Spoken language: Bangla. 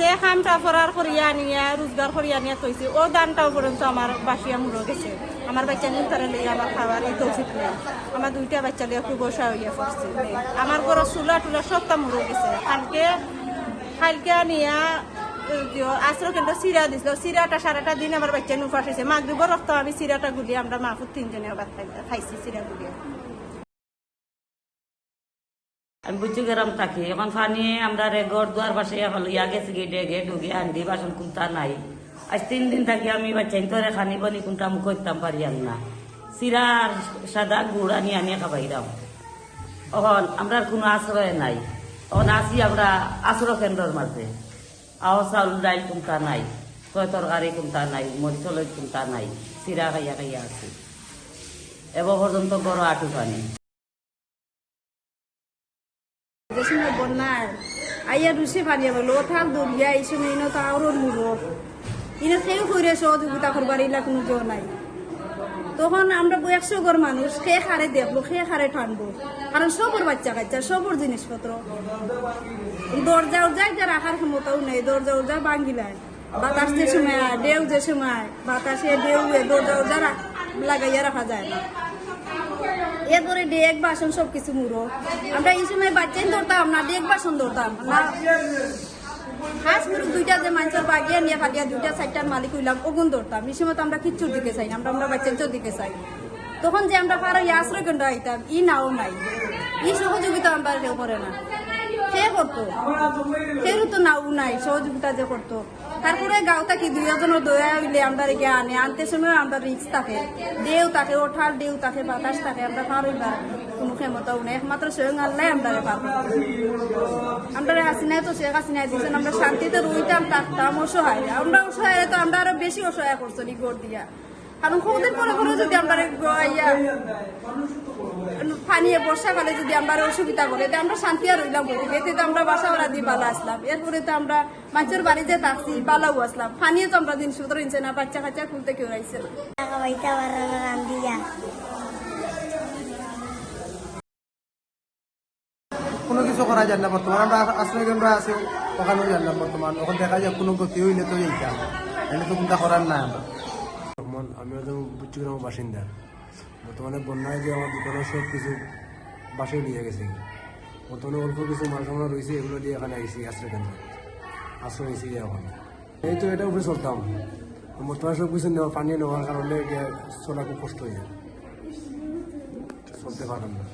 যে খামটা ফরার করিয়া আনিয়া রোজগার করিয়া আনিয়া তৈছি ও দানটাও পর্যন্ত আমার বাসিয়া মুড়ো গেছে। আমার বাচ্চা নিয়ে তারা লইয়া আমার খাবার এই তৌফিক নেই। আমার দুইটা বাচ্চা লিয়ে খুব বসা হইয়া পড়ছে। আমার ঘরের চুলা টুলা সবটা মুড়ো গেছে। কালকে কালকে নিয়া আশ্র কেন্দ্র সিরা দিছিল। সিরাটা সারাটা দিন আমার বাচ্চা নু ফাঁসেছে মাগরিবর রক্ত আমি সিরাটা গুলি আমরা মাহফুদ তিনজনে খাই- খাইছি সিরা গুলিয়া আমি বুঝছি গেরাম থাকি। এখন ফানি, আমরা ঘর দুয়ার পাশে ইয়া গেছে গিয়ে ডেগে ঢুকে আন্দি বাসন কুন্তা নাই। আজ তিন দিন থাকি আমি বাচ্চাই তোরে খানি বনি কুন্তা আমি করতাম পারিয়াম না। চিরা সাদা গুড় আনি আনিয়ে খাবাইরাম এখন আমরা কোনো আশ্রয় নাই। এখন আসি আমরা আশ্রয় কেন্দ্রের মাঝে। আহ, চাউল, ডাইল কুন্তা নাই, কয় তরকারি কুন্তা নাই মরিচলের কুন্তা নাই, চিরা খাইয়া খাইয়া আছি এবার পর্যন্ত বড় আটু পানি। যে আইয়া রুসে পানি বলো থাক দরিয়া এই সময় ইনো তো আরও মুড়ো ইনো সেও করে সহযোগিতা করবার ইলা কোনো কেউ নাই তখন আমরা একশো ঘর মানুষ খেয়ে খারে দেখব খেয়ে খারে ঠানবো কারণ সবর বাচ্চা কাচ্চা সবর জিনিসপত্র দরজা উরজা যা রাখার ক্ষমতাও নেই দরজা উরজা বাঙ্গিলায় বাতাস যে সময় ঢেউ যে সময় বাতাসে ঢেউ দরজা উরজা লাগাইয়া রাখা যায় না এরপরে ডেক বাসন সব কিছু মুড়ো। আমরা এই সময় বাচ্চাই ধরতাম না ডেক বাসন ধরতাম। না হাঁস মুরগ দুইটা যে মানুষের বাগিয়ে নিয়ে ফাটিয়া দুইটা চারটার মালিক হইলাম, ওগুন ধরতাম। এই সময় তো আমরা কিচ্ছুর দিকে চাই না, আমরা আমরা বাচ্চার দিকে চাই। তখন যে আমরা পারো আশ্রয় কেন্দ্র আইতাম, ই নাও নাই। ই সহযোগিতা আমরা কেউ করে না। করতো। তো নাই, সহযোগিতা যে করতো। তারপরে থাকি দয়া হইলে আমরা রেখে আনে, আনতে সময় আমরা রিক্স থাকে। দেও বাতাস থাকে, আমরা কোনো ক্ষমতাও নেই, একমাত্র স্বয়ং আল্লাহ আমরা পারব আমরা হাসিনায় তো শেখ হাসিনায় দিয়েছেন, আমরা শান্তিতে রইতাম, থাকতাম, অসহায়। আমরা অসহায়, তো আমরা আরও বেশি অসহায় করছ নি গড় দিয়া। কারণ পরে পরে যদি আমরা ইয়া পানিয়ে বর্ষাকালে যদি আমরা অসুবিধা করে তো আমরা শান্তি আর রইলাম এতে তো আমরা বাসা ভাড়া দিয়ে বালা আসলাম। এরপরে তো আমরা মানুষের বাড়িতে থাকছি বালাও আসলাম। পানিয়ে তো আমরা ইনছে না বাচ্চা কাচ্চা খুলতে কেউ রাইছে না। কোনো কিছু করা যায় না বর্তমান। আমরা আশ্রয় কেন্দ্র আছে ওখানেও না বর্তমান। ওখানে দেখা যায় কোনো গতি হইলে তো এইটা। এনে তো কোনটা করার না আমরা। রহমান আমি একজন বুচ্চিগ্রাম বাসিন্দা। বর্তমানে বন্যায় যে আমার দোকানে সব কিছু বাসে নিয়ে গেছে। বর্তমানে অল্প কিছু মাল সামানা রয়েছে, এগুলো দিয়ে এখানে আইসি আশ্রয় কেন্দ্র। আশ্রয় নিয়েছি এখন। এই তো এটা উপরে চলতাম। বর্তমানে সব কিছু নেওয়া, পানি নেওয়ার কারণে চলা খুব কষ্ট হয়ে যায়। চলতে পারলাম না।